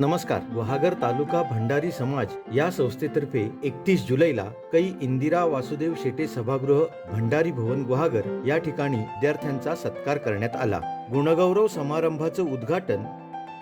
नमस्कार गुहागर तालुका भंडारी समाज या संस्थेतर्फे एकतीस जुलैला कै इंदिरा वासुदेव शेटे सभागृह भंडारी भवन गुहागर या ठिकाणी विद्यार्थ्यांचा सत्कार करण्यात आला. गुणगौरव समारंभाचं उद्घाटन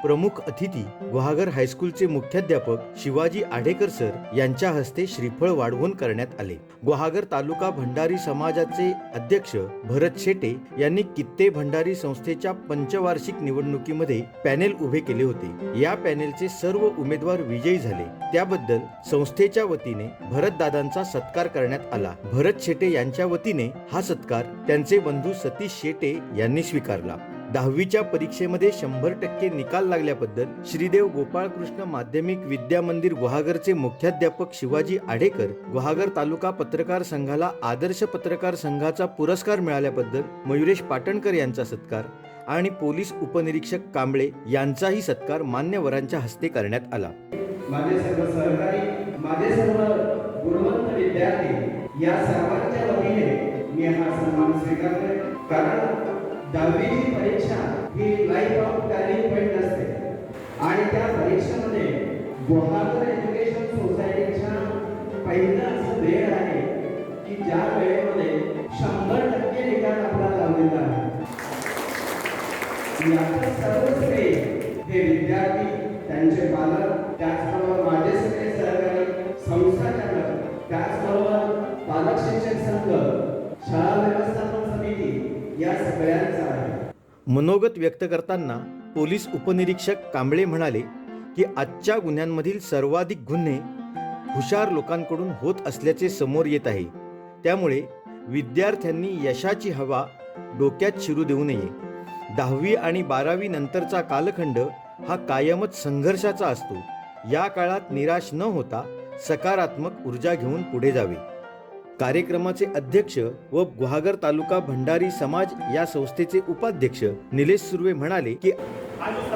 प्रमुख अतिथी गुहागर हायस्कूलचे मुख्याध्यापक शिवाजी आढेकर सर यांच्या हस्ते श्रीफळ वाढवून करण्यात आले. गुहागर तालुका भंडारी समाजाचे अध्यक्ष भरत शेटे यांनी कित्ते भंडारी संस्थेच्या पंचवार्षिक निवडणुकीमध्ये पॅनेल उभे केले होते. या पॅनेलचे सर्व उमेदवार विजयी झाले. त्याबद्दल संस्थेच्या वतीने भरत दादांचा सत्कार करण्यात आला. भरत शेटे यांच्या वतीने हा सत्कार त्यांचे बंधू सतीश शेटे यांनी स्वीकारला. दहावीच्या परीक्षेमध्ये शंभर टक्के निकाल लागल्याबद्दल श्रीदेव गोपाळकृष्ण माध्यमिक विद्या मंदिर गुहागरचे मुख्याध्यापक शिवाजी आढेकर गुहागर तालुका पत्रकार संघाला आदर्श पत्रकार संघाचा पुरस्कार मिळाल्याबद्दल मयुरेश पाटणकर यांचा सत्कार आणि पोलीस उपनिरीक्षक कांबळे यांचाही सत्कार मान्यवरांच्या हस्ते करण्यात आला. माझे सर्व सहकारी माझे सर्व गुणवंत विद्यार्थी या सर्वांच्या वतीने मी हा सन्मान स्वीकारतोय. कारण दहावीची परीक्षा ही लाईफ ऑफ टर्निंग पॉईंट असते. आणि त्या परीक्षेमध्ये गुहागर एज्युकेशन सोसायटीच्या पहिलं असं वेळ आहे की ज्या वेळेमध्ये शंभर टक्के निकाल आपला लावलेला आहे. याचं सर्व श्रेय हे विद्यार्थी त्यांचे पालक त्याचबरोबर माझे सगळे सहकारी संस्थाचालक त्याचबरोबर पालक शिक्षक संघ शाळा व्यवस्थापन समिती या सगळ्यांचा आहे. मनोगत व्यक्त करताना पोलीस उपनिरीक्षक कांबळे म्हणाले की आजच्या गुन्ह्यांमधील सर्वाधिक गुन्हे हुशार लोकांकडून होत असल्याचे समोर येत आहे. त्यामुळे विद्यार्थ्यांनी यशाची हवा डोक्यात शिरू देऊ नये. दहावी आणि बारावी नंतरचा कालखंड हा कायमच संघर्षाचा असतो. या काळात निराश न होता सकारात्मक ऊर्जा घेऊन पुढे जावे. कार्यक्रमाचे अध्यक्ष व गुहागर तालुका भंडारी समाज या संस्थेचे उपाध्यक्ष निलेश सुर्वे म्हणाले की आज जो